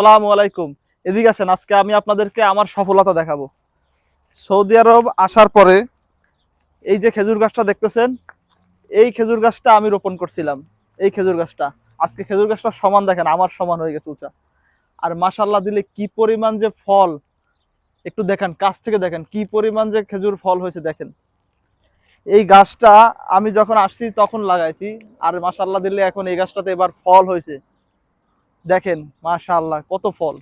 সালামু আলাইকুম। এদিকে আসেন, আজকে আমি আপনাদেরকে আমার সফলতা দেখাবো। সৌদি আরব আসার পরে এই যে খেজুর গাছটা দেখতেছেন, এই খেজুর গাছটা আমি রোপণ করছিলাম। এই খেজুর গাছটা, আজকে খেজুর গাছটা সমান দেখেন, আমার সমান হয়ে গেছে উঁচা। আর মাসাল্লাহ দিলে কি পরিমাণ যে ফল, একটু দেখেন, কাছ থেকে দেখেন, কি পরিমাণ যে খেজুর ফল হয়েছে দেখেন। এই গাছটা আমি যখন আসছি তখন লাগাইছি, আর মাসাল্লাহ দিলে এখন এই গাছটাতে এবার ফল হয়েছে। দেখেন, মাশাআল্লাহ, কত ফল।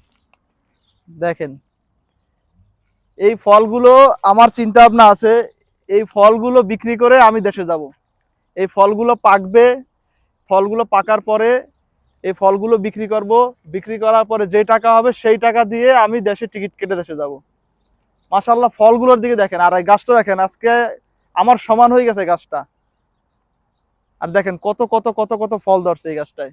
দেখেন, এই ফলগুলো আমার চিন্তা ভাবনা আছে, এই ফলগুলো বিক্রি করে আমি দেশে যাব। এই ফলগুলো পাকবে, ফলগুলো পাকার পরে এই ফলগুলো বিক্রি করব, বিক্রি করার পরে যে টাকা হবে সেই টাকা দিয়ে আমি দেশে টিকিট কেটে দেশে যাব। মাশাআল্লাহ, ফলগুলোর দিকে দেখেন, আর এই গাছটা দেখেন, আজকে আমার সমান হয়ে গেছে গাছটা। আর দেখেন, কত কত কত কত ফল ধরছে এই গাছটায়।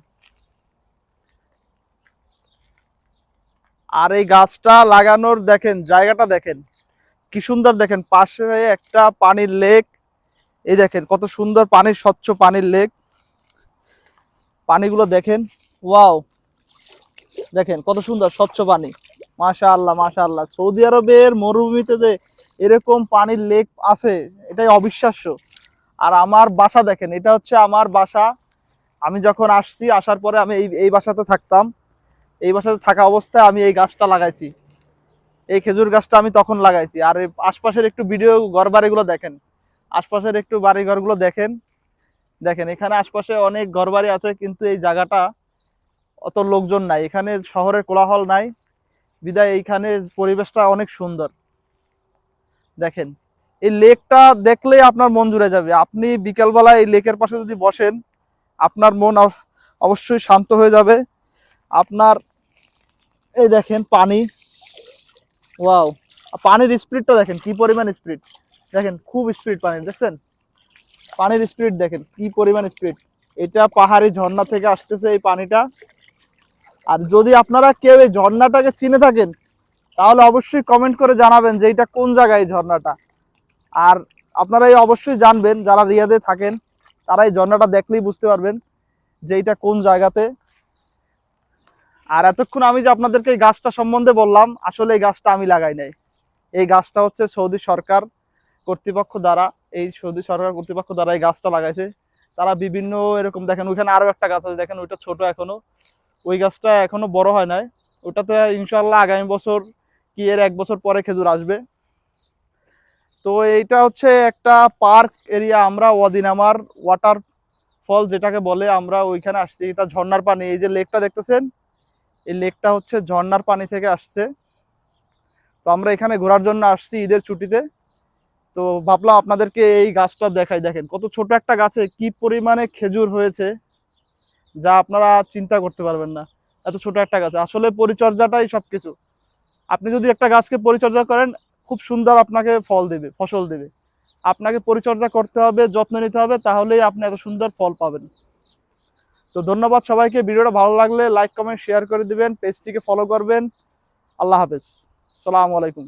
আর এই গাছটা লাগানোর দেখেন, জায়গাটা দেখেন, কি সুন্দর দেখেন, পাশে একটা পানির লেক। এই দেখেন, কত সুন্দর পানির স্বচ্ছ পানির লেক। পানিগুলো দেখেন, ওয়াও। দেখেন, কত সুন্দর, স্বচ্ছ পানি। মাশা আল্লাহ মাশা আল্লাহ সৌদি আরবের মরুভূমিতে যে এরকম পানির লেক আছে, এটাই অবিশ্বাস্য। আর আমার বাসা দেখেন, এটা হচ্ছে আমার বাসা। আমি যখন আসছি, আসার পরে আমি এই এই বাসাতে থাকতাম। এই বাসাতে থাকা অবস্থায় আমি এই গাছটা লাগাইছি। এই খেজুর গাছটা আমি তখন লাগাইছি। আর আশপাশের একটু ভিডিও ঘর বাড়িগুলো দেখেন। আশপাশের একটু বাড়ি ঘরগুলো দেখেন। দেখেন, এখানে আশপাশে অনেক ঘর বাড়ি আছে, কিন্তু এই জায়গাটা অত লোকজন নাই। এখানে শহরের কোলাহল নাই। বিদায়, এইখানে পরিবেশটা অনেক সুন্দর। দেখেন, এই লেকটা দেখলে আপনার মন জুড়ে যাবে। আপনি বিকালবেলা এই লেকের পাশে যদি বসেন, আপনার মন অব- অবশ্যই শান্ত হয়ে যাবে। আপনার, এই দেখেন পানি। ওয়াও, পানির স্পিডটা দেখেন, কি পরিমাণ স্পিড? দেখেন, খুব স্পিড পানি, দেখছেন? পানির স্পিড দেখেন, কি পরিমাণ স্পিড। এটা পাহাড়ি ঝর্ণা থেকে আসতেছে এই পানিটা। আর যদি আপনারা কেউ এই ঝর্ণাটাকে চিনে থাকেন, তাহলে অবশ্যই কমেন্ট করে জানাবেন যে এটা কোন জায়গায় এই ঝর্ণাটা। আর আপনারা এই অবশ্যই জানবেন, যারা রিয়াদে থাকেন, তারা এই ঝর্ণাটা দেখলেই বুঝতে পারবেন যে এটা কোন জায়গাতে। আর এতক্ষণ আমি যে আপনাদেরকে এই গাছটা সম্বন্ধে বললাম, আসলে এই গাছটা আমি লাগাই নাই। এই গাছটা হচ্ছে সৌদি সরকার কর্তৃপক্ষ দ্বারা, এই সৌদি সরকার কর্তৃপক্ষ দ্বারা এই গাছটা লাগাইছে। তারা বিভিন্ন এরকম দেখেন, ওইখানে আরও একটা গাছ আছে, দেখেন ওইটা ছোট এখনও। ওই গাছটা এখনও বড় হয় নাই। ওটাতে ইনশাল্লাহ আগামী বছর কি এর এক বছর পরে খেজুর আসবে। তো এইটা হচ্ছে একটা পার্ক এরিয়া, আমরা ওয়াদিনামার ওয়াটার ফল যেটাকে বলে, আমরা ওইখানে আসছি। এটা ঝর্ণার পানি, এই যে লেকটা দেখতেছেন এই লেকটা হচ্ছে ঝর্ণার পানি থেকে আসছে। তো আমরা এখানে ঘোরার জন্য আসছি ঈদের ছুটিতে। তো ভাবলাম আপনাদেরকে এই গাছটা দেখাই। দেখেন, কত ছোট একটা গাছে কি পরিমাণে খেজুর হয়েছে যা আপনারা চিন্তা করতে পারবেন না। এত ছোট একটা গাছ। আসলে পরিচর্যাটাই সব কিছু আপনি যদি একটা গাছকে পরিচর্যা করেন, খুব সুন্দর আপনাকে ফল দেবে, ফসল দেবে। আপনাকে পরিচর্যা করতে হবে, যত্ন নিতে হবে, তাহলেই আপনি এত সুন্দর ফল পাবেন। তো ধন্যবাদ সবাইকে। ভিডিওটা ভালো লাগলে লাইক কমেন্ট শেয়ার করে দিবেন পেজটিকে ফলো করবেন। আল্লাহ হাফেজ। সালামু আলাইকুম।